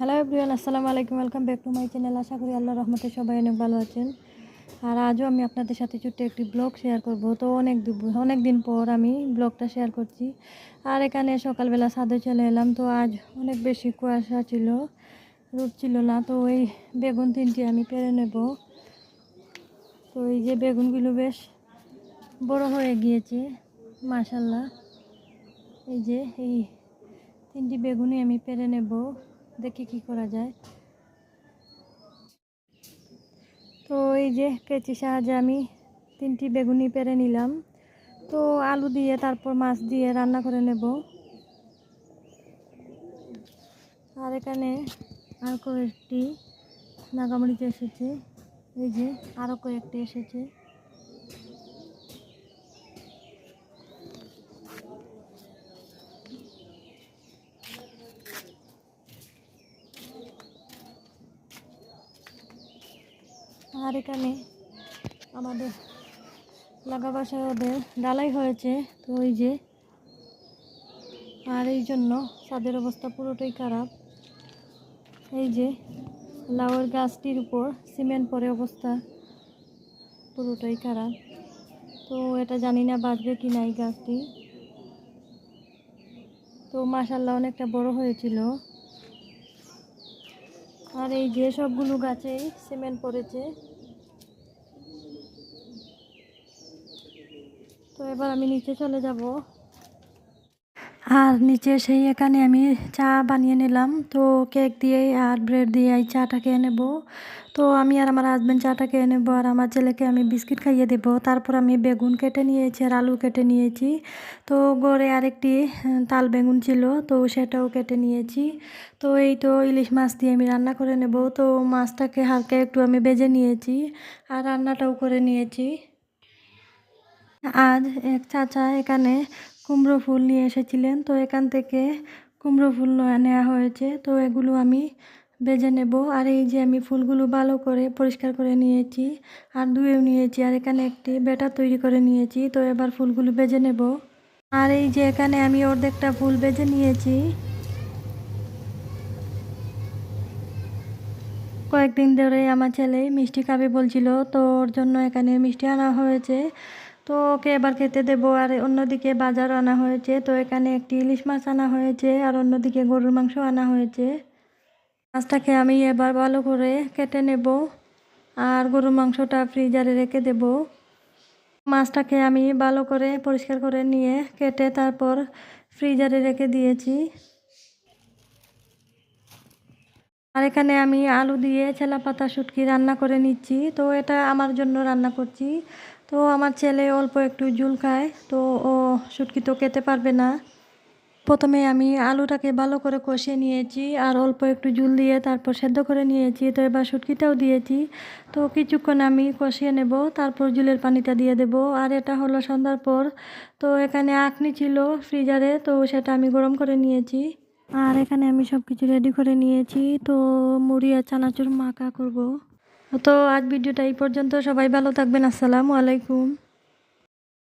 Hello everyone আসসালামু আলাইকুম welcome back to my channel আশা করি আল্লাহ রহমতে সবাই অনেক ভালো আছেন আর আজও আমি আপনাদের সাথে ছোট্ট একটি ব্লগ শেয়ার করব তো অনেক অনেক দিন পর আমি ব্লগটা শেয়ার করছি আর এখানে সকালবেলা ছাদে চলে এলাম তো আজ অনেক বেশি কুয়াশা ছিল, রোদ ছিল না। তো ওই বেগুন তিনটি আমি পেরে নেব। তো এই যে বেগুনগুলো বেশ বড় হয়ে গিয়েছে মাশাল্লাহ এই যে এই তিনটি বেগুনই আমি পেরে নেব। দেখি কি করা যায়। তো এই যে কেচি সাহায্যে আমি তিনটি বেগুনি পেরে নিলাম। তো আলু দিয়ে, তারপর মাছ দিয়ে রান্না করে নেব। আর এখানে আর কয়েকটি নাগামরিচ এসেছে। এই যে আরও কয়েকটি এসেছে। আর এখানে আমাদের লাগা বাসায় ওদের ডালাই হয়েছে, তো ওই যে, আর এই জন্য তাদের অবস্থা পুরোটাই খারাপ। এই যে, লাউয়ের গাছটির উপর সিমেন্ট পরে অবস্থা পুরোটাই খারাপ। তো এটা জানি না বাঁচবে কি না এই গাছটি। তো মাসাল্লাহ অনেকটা বড় হয়েছিল। আর এই যে সবগুলো গাছেই সিমেন্ট পড়েছে। তো এবার আমি নিচে চলে যাব। আর নিচে সেই এখানে আমি চা বানিয়ে নিলাম। তো কেক দিয়ে আর ব্রেড দিয়ে এই চাটা খেয়ে নেব। তো আমি আর আমার হাজব্যান্ড চাটা খেয়ে নেব আর আমার ছেলেকে আমি বিস্কিট খাইয়ে দেব। তারপর আমি বেগুন কেটে নিয়েছি আর আলু কেটে নিয়েছি। তো গড়ে আরেকটি তাল বেগুন ছিল, তো সেটাও কেটে নিয়েছি। তো এই তো ইলিশ মাছ দিয়ে আমি রান্না করে নেব। তো মাছটাকে হালকা একটু আমি বেজে নিয়েছি আর রান্নাটাও করে নিয়েছি। আজ এক চাচা এখানে কুমড়ো ফুল নিয়ে এসেছিলেন। তো এখান থেকে কুমড়ো ফুল নেওয়া- হয়েছে। তো এগুলো আমি বেজে নেব। আর এই যে আমি ফুলগুলো ভালো করে পরিষ্কার করে নিয়েছি আর ধুয়েও নিয়েছি। আর এখানে একটি ব্যাটার তৈরি করে নিয়েছি। তো এবার ফুলগুলো বেজে নেব। আর এই যে এখানে আমি অর্ধেকটা ফুল বেজে নিয়েছি। কয়েকদিন ধরে আমার ছেলে মিষ্টি খাবে বলছিল। তো ওর জন্য এখানে মিষ্টি আনা হয়েছে। তো ওকে এবার খেতে দেবো। আর অন্যদিকে বাজার আনা হয়েছে। তো এখানে একটি ইলিশ মাছ আনা হয়েছে আর অন্যদিকে গরুর মাংস আনা হয়েছে। মাছটাকে আমি এবার ভালো করে কেটে নেব আর গরুর মাংসটা ফ্রিজারে রেখে দেব। মাছটাকে আমি ভালো করে পরিষ্কার করে নিয়ে কেটে তারপর ফ্রিজারে রেখে দিয়েছি। আর এখানে আমি আলু দিয়ে ছেলা পাতা শুটকি রান্না করে নিচ্ছি। তো এটা আমার জন্য রান্না করছি। তো আমার ছেলে অল্প একটু জুল খায়, তো ও শুটকি তো খেতে পারবে না। প্রথমে আমি আলুটাকে ভালো করে কষিয়ে নিয়েছি আর অল্প একটু জুল দিয়ে তারপর সেদ্ধ করে নিয়েছি, তো এবার শুটকিটাও দিয়েছি। তো কিছুক্ষণ আমি কষিয়ে নেব, তারপর ঝুলের পানিটা দিয়ে দেব। আর এটা হলো সন্ধ্যার পর, তো এখানে আখনি ছিল ফ্রিজারে, তো সেটা আমি গরম করে নিয়েছি। আর এখানে আমি সব কিছু রেডি করে নিয়েছি, তো মুড়ি আর চানাচুর মাখা করব। তো আজ ভিডিওটা এই পর্যন্ত। সবাই ভালো থাকবেন। আসসালামু আলাইকুম।